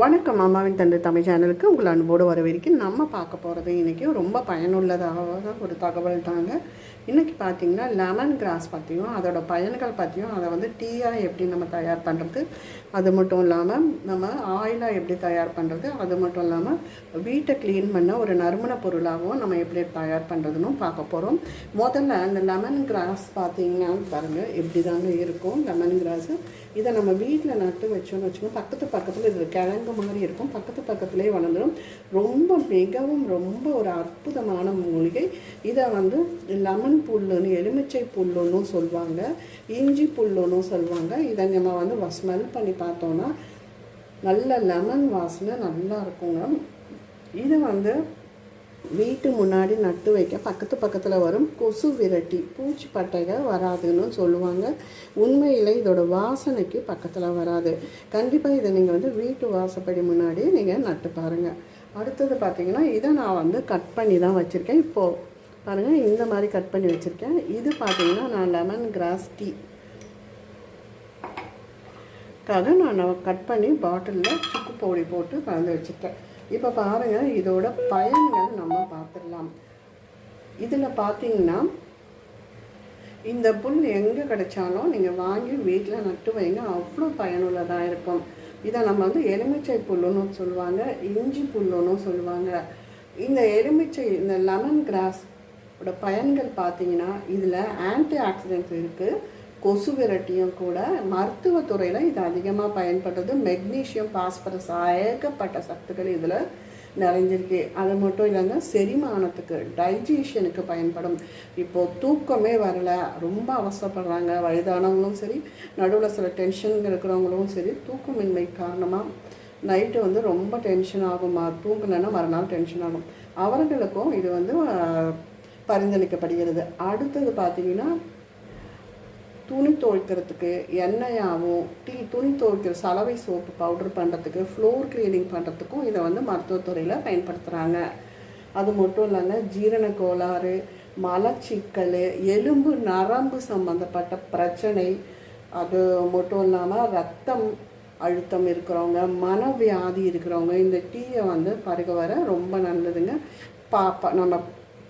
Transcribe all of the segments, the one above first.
வணக்கம் அம்மாவின் தந்தை தமிழ் சேனலுக்கு உங்களை அன்போடு வரவேற்கும் நம்ம பார்க்க போகிறது இன்றைக்கி ரொம்ப பயனுள்ளதாக ஒரு தகவல் தாங்க. இன்றைக்கி பார்த்தீங்கன்னா லெமன் கிராஸ் பற்றியும் அதோட பயன்கள் பற்றியும் அதை வந்து டீயாக எப்படி நம்ம தயார் பண்ணுறது அது மட்டும் இல்லாமல் நம்ம ஆயிலாக எப்படி தயார் பண்ணுறது அது மட்டும் இல்லாமல் வீட்டை க்ளீன் பண்ண ஒரு நறுமண பொருளாகவும் நம்ம எப்படி தயார் பண்ணுறதுன்னு பார்க்க போகிறோம் முதல்ல அந்த லெமன் கிராஸ் பார்த்தீங்கன்னா பாருங்கள் எப்படி தாங்க இருக்கும்? லெமன் கிராஸு இதை நம்ம வீட்டில் நட்டு வச்சோம்னு வச்சுக்கோங்க. பக்கத்து பக்கத்தில் இது கிழங்கு மாதிரி இருக்கும். பக்கத்து பக்கத்துலேயே வளர்ந்துடும் ரொம்ப மிகவும் ரொம்ப ஒரு அற்புதமான மூலிகை. இதை வந்து லெமன் புல்லுன்னு எலுமிச்சை புல்லுன்னு சொல்லுவாங்க இஞ்சி புல்லுன்னு சொல்லுவாங்க இதை நம்ம வந்து ஸ்மெல் பண்ணி பார்த்தோன்னா நல்ல லெமன் வாசனை நல்லா இருக்குங்க. இது வந்து வீட்டு முன்னாடி நட்டு வைக்க பக்கத்து பக்கத்தில் வரும் கொசு விரட்டி பூச்சி பட்டைகள் வராதுன்னு சொல்லுவாங்க. உண்மையில் இதோட வாசனைக்கு பக்கத்தில் வராது. கண்டிப்பாக இதை நீங்கள் வந்து வீட்டு வாசப்படி முன்னாடி நீங்கள் நட்டு பாருங்கள் அடுத்தது பார்த்தீங்கன்னா இதை நான் வந்து கட் பண்ணி தான் வச்சுருக்கேன். இப்போது பாருங்கள் இந்த மாதிரி கட் பண்ணி வச்சுருக்கேன். இது பார்த்தீங்கன்னா நான் லெமன் கிராஸ் டீ க்காக நான் கட் பண்ணி பாட்டிலில் சுக்கு பொடி போட்டு கலந்து வச்சுருக்கேன். இப்போ பாருங்கள் இதோட பயன்கள் நம்ம பார்த்துடலாம் இதில் பார்த்திங்கன்னா இந்த புல் எங்கே கிடைச்சாலும் நீங்கள் வாங்கி வீட்டில் நட்டு வைங்க. அவ்வளோ பயனுள்ளதாக இருக்கும். இதை நம்ம வந்து எலுமிச்சை புல்லுன்னு சொல்லுவாங்க இஞ்சி புல்லுன்னு சொல்லுவாங்க. இந்த எலுமிச்சை இந்த லெமன் கிராஸ் இதோட பயன்கள் பார்த்தீங்கன்னா இதில் ஆன்டி ஆக்சிடென்ட்ஸ் இருக்குது கொசு விரட்டியும் கூட மருத்துவத்துறையில் இது அதிகமாக பயன்படுறது மெக்னீஷியம் பாஸ்பரஸ் ஏகப்பட்ட சத்துக்கள் இதில் நிறைஞ்சிருக்கு. அது மட்டும் இல்லைங்க செரிமானத்துக்கு டைஜஷனுக்கு பயன்படும். இப்போது தூக்கமே வரல ரொம்ப அவசரப்படுறாங்க. வயதானவங்களும் சரி நடுவில் சில டென்ஷன் இருக்கிறவங்களும் சரி தூக்கமின்மை காரணமாக நைட்டு வந்து ரொம்ப டென்ஷன் ஆகுமா? தூங்கலைன்னா மறுநாள் டென்ஷன் ஆகும். அவர்களுக்கும் இது வந்து பரிந்துரைக்கப்படுகிறது. அடுத்தது பார்த்தீங்கன்னா துணி துவைக்கிறதுக்கு எண்ணெயாகவும் டீ துணி துவைக்கிற சலவை சோப்பு பவுடர் பண்ணுறதுக்கு ஃப்ளோர் க்ளீனிங் பண்ணுறதுக்கும் இதை வந்து மருத்துவத்துறையில் பயன்படுத்துகிறாங்க அது மட்டும் இல்லாமல் ஜீரண கோளாறு மலச்சிக்கல் எலும்பு நரம்பு சம்மந்தப்பட்ட பிரச்சனை அது மட்டும் இல்லாமல் ரத்தம் அழுத்தம் இருக்கிறவங்க மனவியாதி இருக்கிறவங்க இந்த டீயை வந்து பருக வர ரொம்ப நல்லதுங்க. பாப்பா நம்ம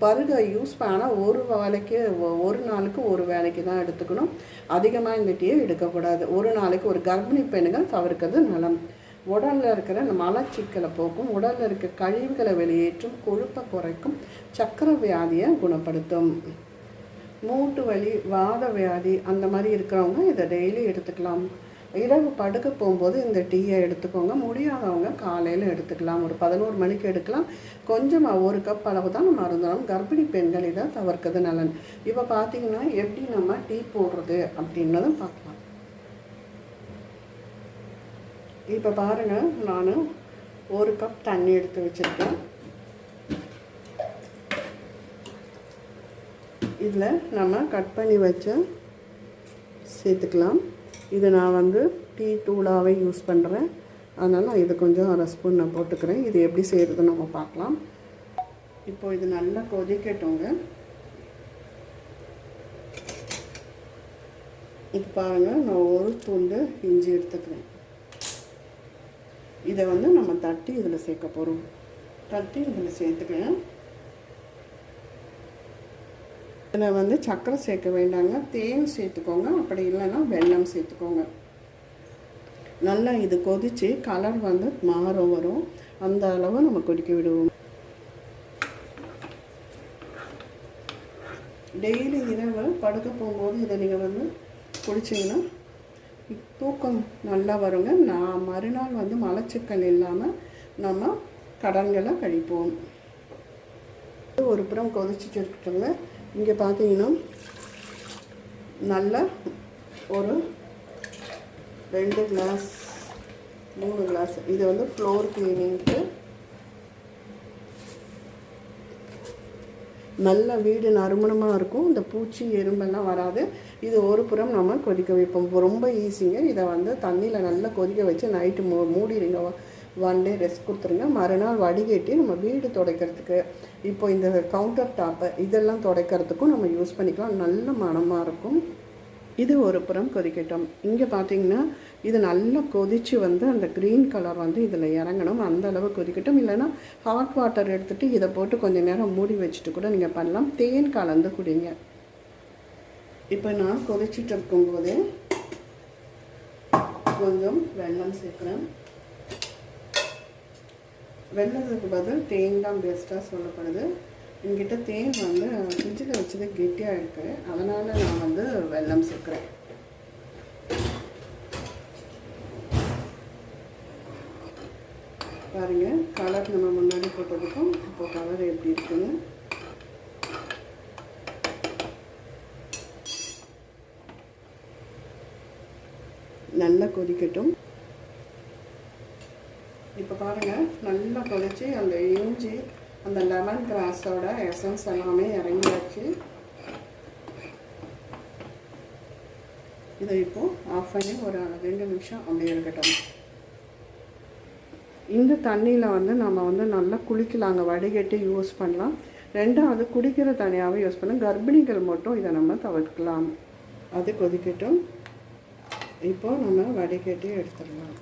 பருகை யூஸ் பண்ணால் ஒரு வேலைக்கு ஒரு நாளுக்கு ஒரு வேலைக்கு தான் எடுத்துக்கணும். அதிகமாக இந்த டீயை எடுக்கக்கூடாது. ஒரு நாளைக்கு ஒரு கர்ப்பிணி பெண்கள் தவிர்க்கிறது நலம். உடலில் இருக்கிற மலச்சிக்கலை போக்கும் உடலில் இருக்க கழிவுகளை வெளியேற்றும் கொழுப்பை குறைக்கும் சக்கர வியாதியை குணப்படுத்தும். மூட்டு வலி வாத வியாதி அந்த மாதிரி இருக்கிறவங்க இதை டெய்லி எடுத்துக்கலாம். இரவு படுக்க போகும்போது இந்த டீயை எடுத்துக்கோங்க. முடியாதவங்க காலையில் எடுத்துக்கலாம். ஒரு பதினோரு மணிக்கு எடுக்கலாம். கொஞ்சமாக ஒரு கப் அளவு தான் நம்ம இருந்தாலும் கர்ப்பிணி பெண்கள் இதை தவிர்க்கிறது நலன் இப்போ பார்த்தீங்கன்னா எப்படி நம்ம டீ போடுறது அப்படின்னதும் பார்க்கலாம். இப்போ பாருங்கள் நான் ஒரு கப் தண்ணி எடுத்து வச்சுருக்கேன். இதில் நம்ம கட் பண்ணி வச்ச சேர்த்துக்கலாம். இது நான் வந்து டீ தூளாகவே யூஸ் பண்ணுறேன். அதனால் நான் இது கொஞ்சம் அரை ஸ்பூன் நான் போட்டுக்கிறேன். இது எப்படி செய்கிறதுன்னு நம்ம பார்க்கலாம். இப்போது இது நல்லா கொதிக்கட்டுங்க. இப்போ பாருங்கள் நான் ஒரு துண்டு இஞ்சி எடுத்துக்கிறேன். இதை வந்து நம்ம தட்டி இதில் சேர்க்க போகிறோம். தட்டி இதில் சேர்த்துக்கிறேன். இதில் வந்து சர்க்கரை சேர்க்க வேண்டாங்க. தேன் சேர்த்துக்கோங்க. அப்படி இல்லைன்னா வெள்ளம் சேர்த்துக்கோங்க. நல்லா இது கொதித்து கலர் வந்து மாறும் வரும். அந்த அளவு நம்ம கொதிக்க விடுவோம். டெய்லி இரவு படுக்க போகும்போது இதை நீங்கள் வந்து குடிச்சிங்கன்னா தூக்கம் நல்லா வருங்க. நான் மறுநாள் வந்து மலச்சிக்கல் இல்லாமல் நம்ம கடன்களை கழிப்போம். ஒரு புறம் கொதிச்சுட்டு இருக்கிறதுல இங்கே பார்த்தீங்கன்னா நல்ல ஒரு ரெண்டு கிளாஸ் மூணு கிளாஸ் இது வந்து ஃப்ளோர் க்ளீனிங்க்கு நல்ல வீடு நறுமணமாக இருக்கும். இந்த பூச்சி எறும்பெல்லாம் வராது. இது ஒரு புறம் நம்ம கொதிக்க வைப்போம். ரொம்ப ஈஸிங்க இதை வந்து தண்ணியில் நல்லா கொதிக்க வச்சு நைட்டு மூ மூடிடுங்க ஒன் டே ரெஸ்ட் கொடுத்துருங்க. மறுநாள் வடிகட்டி நம்ம வீடு துடைக்கிறதுக்கு இப்போ இந்த கவுண்டர் டாப்பை இதெல்லாம் துடைக்கிறதுக்கும் நம்ம யூஸ் பண்ணிக்கலாம். நல்ல மனமாக இருக்கும். இது ஒரு புறம் கொதிக்கட்டும். இங்கே பார்த்தீங்கன்னா இது நல்லா கொதித்து வந்து அந்த க்ரீன் கலர் வந்து இதில் இறங்கணும். அந்த அளவு கொதிக்கட்டும். இல்லைன்னா ஹாட் வாட்டர் எடுத்துகிட்டு இதை போட்டு கொஞ்சம் நேரம் மூடி வச்சுட்டு கூட நீங்கள் பண்ணலாம். தேன் கலந்து குடிங்க. இப்போ நான் கொதிச்சுட்டு இருக்கும்போதே கொஞ்சம் வெள்ளம் சேர்க்குறேன். வெள்ளத்துக்கு பதில் தேன் தான் பெஸ்ட்டாக சொல்லப்படுது. என்கிட்ட தேன் வந்து ஃப்ரிட்ஜில் வச்சது கெட்டியாக இருக்குது அதனால் நான் வந்து வெல்லம் சேர்க்குறேன். பாருங்கள் கலர் நம்ம முன்னாடி போட்டதுக்கும் இப்போ கலர் எப்படி இருக்குன்னு. நல்லா கொதிக்கட்டும். இப்போ பாருங்கள் நல்லா கொதிச்சு அந்த இஞ்சி அந்த லெமன் கிராஸோட எசன்ஸ் எல்லாமே இறங்கியாச்சு. இதை இப்போது ஆஃப் பண்ணி ஒரு ரெண்டு நிமிஷம் அப்படியே இருக்கட்டும். இந்த தண்ணியில் வந்து நம்ம வந்து நல்லா குளிக்கலாங்க வடிகட்டி யூஸ் பண்ணலாம். ரெண்டாவது குடிக்கிற தனியாகவே யூஸ் பண்ணலாம் கர்ப்பிணிகள் மட்டும் இதை நம்ம தவிர்க்கலாம். அது கொதிக்கட்டும். இப்போ நம்ம வடிகட்டி எடுத்துடலாம்.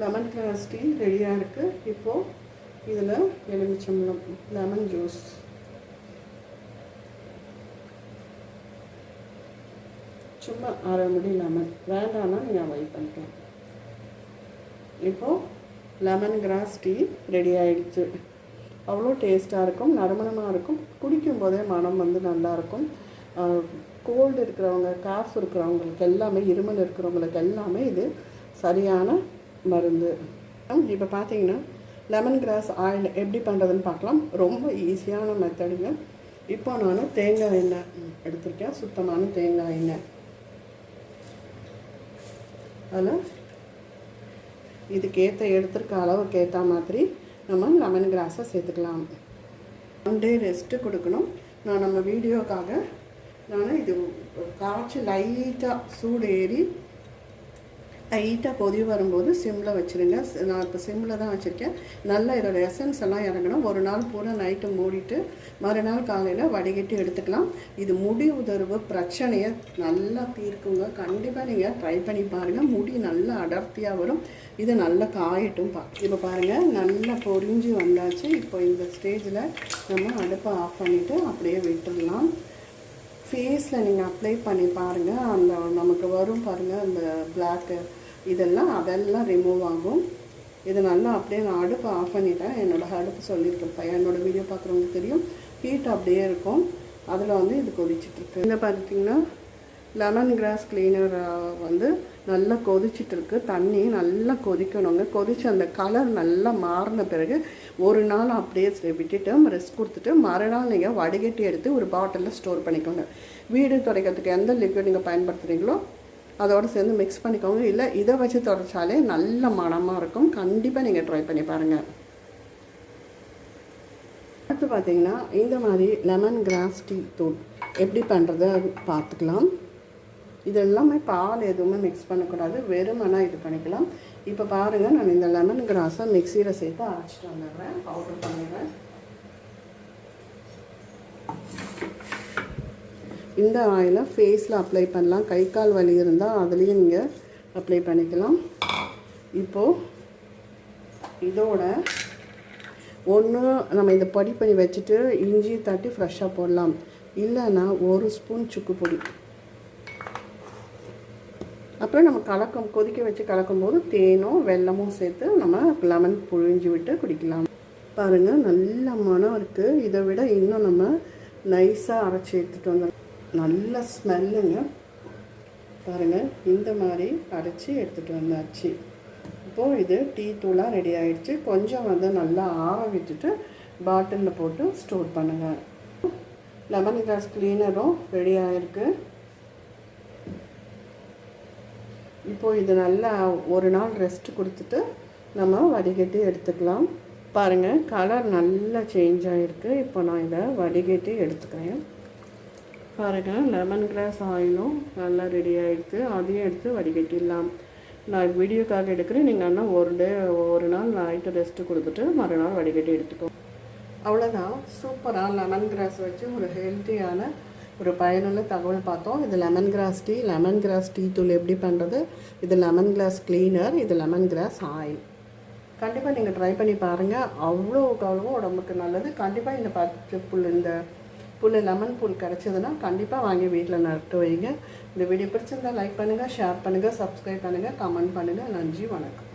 லெமன் கிராஸ் டீ ரெடியாக இருக்குது இப்போது இதில் எலுமிச்சம்பழம் லெமன் ஜூஸ் சும்மா அரை முடி லெமன் வேண்டாம்னா நீங்கள் அவாய்ட் பண்ணிக்கலாம். இப்போது லெமன் கிராஸ் டீ ரெடி ஆகிடுச்சு அவ்வளோ டேஸ்ட்டாக இருக்கும் நறுமணமாக இருக்கும். குடிக்கும் போதே மனம் வந்து நல்லாயிருக்கும் கோல்டு இருக்கிறவங்க காஃப் இருக்கிறவங்களுக்கு எல்லாமே இருமல் இருக்கிறவங்களுக்கு எல்லாமே இது சரியான மருந்து. இப்போ பார்த்தீங்கன்னா லெமன் கிராஸ் ஆயில் எப்படி பண்ணுறதுன்னு பார்க்கலாம் ரொம்ப ஈஸியான மெத்தடுங்க இப்போ நான் தேங்காய் எண்ணெய் எடுத்திருக்கேன். சுத்தமான தேங்காய் எண்ணெய். அதில் இதுக்கேற்ற எடுத்திருக்க அளவுக்கு ஏற்ற மாதிரி நம்ம லெமன் கிராஸை சேர்த்துக்கலாம். ஒன் டே ரெஸ்ட்டு கொடுக்கணும். நான் நம்ம வீடியோக்காக நான் இது காய்ச்சி லைட்டாக சூடு ஏறி லைட்டாக கொதி வரும்போது சிம்மில் வச்சுருங்க. நான் இப்போ சிம்மில் தான் வச்சுருக்கேன். நல்லா இதோட எசன்ஸ் எல்லாம் இறங்கணும். ஒரு நாள் பூரா நைட்டு மூடிட்டு மறுநாள் காலையில் வடிகட்டி எடுத்துக்கலாம். இது முடி உதர்வு பிரச்சனையை நல்லா தீர்க்குங்க. கண்டிப்பாக நீங்கள் ட்ரை பண்ணி பாருங்கள் முடி நல்லா அடர்த்தியாக வரும். இது நல்லா காயட்டும். பா இப்போ பாருங்கள் நல்லா பொரிஞ்சு வந்தாச்சு. இப்போ இந்த ஸ்டேஜில் நம்ம அடுப்பை ஆஃப் பண்ணிவிட்டு அப்படியே விட்டுடலாம். ஃபேஸில் நீங்கள் அப்ளை பண்ணி பாருங்கள் அந்த நமக்கு வரும் பாருங்கள் அந்த பிளாக்கு இதெல்லாம் அதெல்லாம் ரிமூவ் ஆகும். இது நல்லா அப்படியே நான் அடுப்பை ஆஃப் பண்ணிட்டேன். என்னோடய அடுப்பு சொல்லியிருக்கேன் என்னோடய வீடியோ பார்க்குறவங்களுக்கு தெரியும். ஹீட் அப்படியே இருக்கும். அதில் வந்து இது கொதிச்சிட்ருக்கு இந்த பார்த்திங்கன்னா லெமன் கிராஸ் கிளீனர் வந்து நல்லா கொதிச்சிட்ருக்கு. தண்ணி நல்லா கொதிக்கணுங்க. கொதித்து அந்த கலர் நல்லா மாறின பிறகு ஒரு நாள் அப்படியே விட்டுட்டு ரெஸ்ட் கொடுத்துட்டு மறுநாள் நீங்கள் வடிகட்டி எடுத்து ஒரு பாட்டிலில் ஸ்டோர் பண்ணிக்கோங்க. வீடு துடைக்கிறதுக்கு எந்த லிக்விட் நீங்கள் பயன்படுத்துகிறீங்களோ அதோடு சேர்ந்து மிக்ஸ் பண்ணிக்கோங்க. இல்லை இதை வச்சு துடைச்சாலே நல்ல மனமாக இருக்கும். கண்டிப்பாக நீங்கள் ட்ரை பண்ணி பாருங்கள் அடுத்து பார்த்தீங்கன்னா இந்த மாதிரி லெமன் கிராஸ் டீ தூள் எப்படி பண்ணுறத பார்த்துக்கலாம் இது எல்லாமே பால் எதுவுமே மிக்ஸ் பண்ணக்கூடாது. வெறுமனா இது பண்ணிக்கலாம். இப்போ பாருங்கள் நான் இந்த லெமன் கிராஸை மிக்சியில் சேர்த்து அரைச்சிட்டு வந்துடுறேன். பவுடர் பண்ணிடுறேன். இந்த ஆயிலை ஃபேஸில் அப்ளை பண்ணலாம். கை கால் வலி இருந்தால் அதுலேயும் நீங்கள் அப்ளை பண்ணிக்கலாம். இப்போது இதோட ஒன்று நம்ம இந்த பொடி பண்ணி வச்சுட்டு இஞ்சி தட்டி ஃப்ரெஷ்ஷாக போடலாம். இல்லைன்னா ஒரு ஸ்பூன் சுக்கு பொடி. அப்புறம் நம்ம கலக்கம் கொதிக்க வச்சு கலக்கும் போது தேனும் வெல்லமும் சேர்த்து நம்ம லெமன் புழிஞ்சு விட்டு குடிக்கலாம். பாருங்கள் நல்ல மனம் இருக்குது இதை விட இன்னும் நம்ம நைஸாக அரைச்சி எடுத்துகிட்டு வந்தோம். நல்ல ஸ்மெல்லுங்க பாருங்கள் இந்த மாதிரி அரைச்சி எடுத்துகிட்டு வந்தாச்சு. இப்போது இது டீ தூளாக ரெடி ஆகிடுச்சு கொஞ்சம் வந்து நல்லா ஆற விட்டுட்டு பாட்டிலில் போட்டு ஸ்டோர் பண்ணுங்கள் லெமன் கிளாஸ் க்ளீனரும் ரெடி ஆகிருக்கு இப்போது இது நல்லா ஒரு நாள் ரெஸ்ட் கொடுத்துட்டு நம்ம வடிகட்டி எடுத்துக்கலாம். பாருங்கள் கலர் நல்லா சேஞ்ச் ஆகிருக்கு இப்போ நான் இதை வடிகட்டி எடுத்துக்கிறேன். பாருங்கள் லெமன் கிராஸ் ஆயிலும் நல்லா ரெடி ஆகிடுது அதையும் எடுத்து வடிகட்டிடலாம். நான் வீடியோக்காக எடுக்கிறேன். நீங்கள் ஆனால் ஒரு டே ஒரு நாள் நைட்டு ரெஸ்ட்டு கொடுத்துட்டு மறுநாள் வடிகட்டி எடுத்துக்கோ அவ்வளோதான் சூப்பராக லெமன் கிராஸ் வச்சு ஒரு ஹெல்த்தியான ஒரு பயனுள்ள தகவல் பார்த்தோம். இது lemon grass tea lemon grass tea தூள் எப்படி பண்ணுறது இது லெமன் கிராஸ் க்ளீனர் இது லெமன் கிராஸ் ஆயில் கண்டிப்பாக நீங்கள் ட்ரை பண்ணி பாருங்கள் அவ்வளோ அவ்வளோ உடம்புக்கு நல்லது. கண்டிப்பாக இந்த பச்சை புல் இந்த புல் லெமன் புல் கிடச்சதுன்னா கண்டிப்பாக வாங்கி வீட்டில் நட்டு வைங்க. இந்த வீடியோ பிடிச்சிருந்தால் லைக் பண்ணுங்கள் ஷேர் பண்ணுங்கள் சப்ஸ்கிரைப் பண்ணுங்கள் கமெண்ட் பண்ணுங்கள் நன்றி வணக்கம்.